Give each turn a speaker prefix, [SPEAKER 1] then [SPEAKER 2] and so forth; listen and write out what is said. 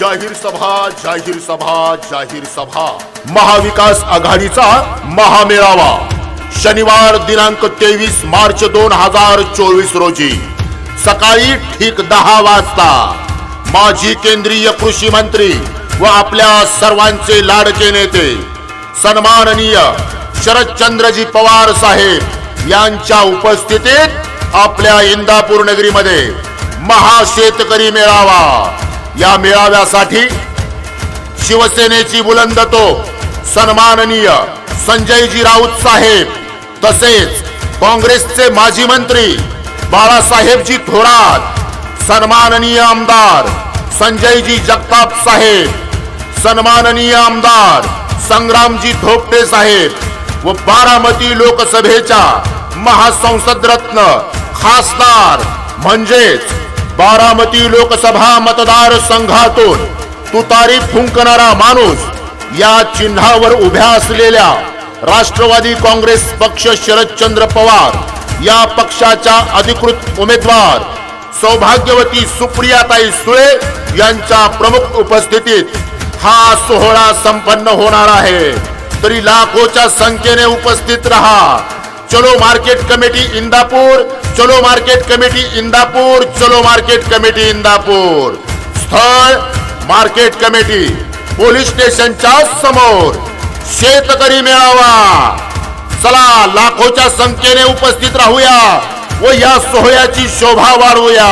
[SPEAKER 1] जाहीर सभा जाहीर सभा जाहीर सभा. महाविकास आघाडीचा महामेळावा. शनिवार दिनांक तेवीस मार्च दोन हजार चोवीस रोजी. सकाळी ठीक दहा वाजता माजी केंद्रीय कृषी मंत्री व आपल्या सर्वांचे लाडके नेते सन्माननीय शरदचंद्रजी पवार साहेब यांच्या उपस्थितीत आपल्या इंदापूर नगरीमध्ये महाशेतकरी मेळावा. या मेळाव्यासाठी शिवसेनेची बुलंद तो सन्माननीय संजयजी राऊत साहेब तसेच काँग्रेसचे माजी मंत्री बाळासाहेबजी थोरात सन्माननीय आमदार संजयजी जगताप साहेब सन्माननीय आमदार संग्रामजी थोपटे साहेब व बारामती लोकसभेच्या महासंसद रत्न खासदार म्हणजेच बारामती लोकसभा मतदार संघातून तुतारी फुंकणारा माणूस या चिन्हावर उभ्या असलेल्या राष्ट्रवादी काँग्रेस पक्ष शरदचंद्र पवार या पक्षाच्या अधिकृत उमेदवार सौभाग्यवती सुप्रियाताई सुळे यांच्या प्रमुख उपस्थितीत हा सोहळा संपन्न होणार आहे. तरी लाखोच्या संख्येने उपस्थित रहा. चलो मार्केट कमिटी इंदापूर चलो मार्केट कमिटी इंदापूर चलो मार्केट कमिटी इंदापूर. स्थळ मार्केट कमिटी पोलीस स्टेशनच्या समोर. शेतकरी मेळावा. चला लाखोच्या संख्येने उपस्थित राहूया व या सोहळ्याची शोभा वाढवूया.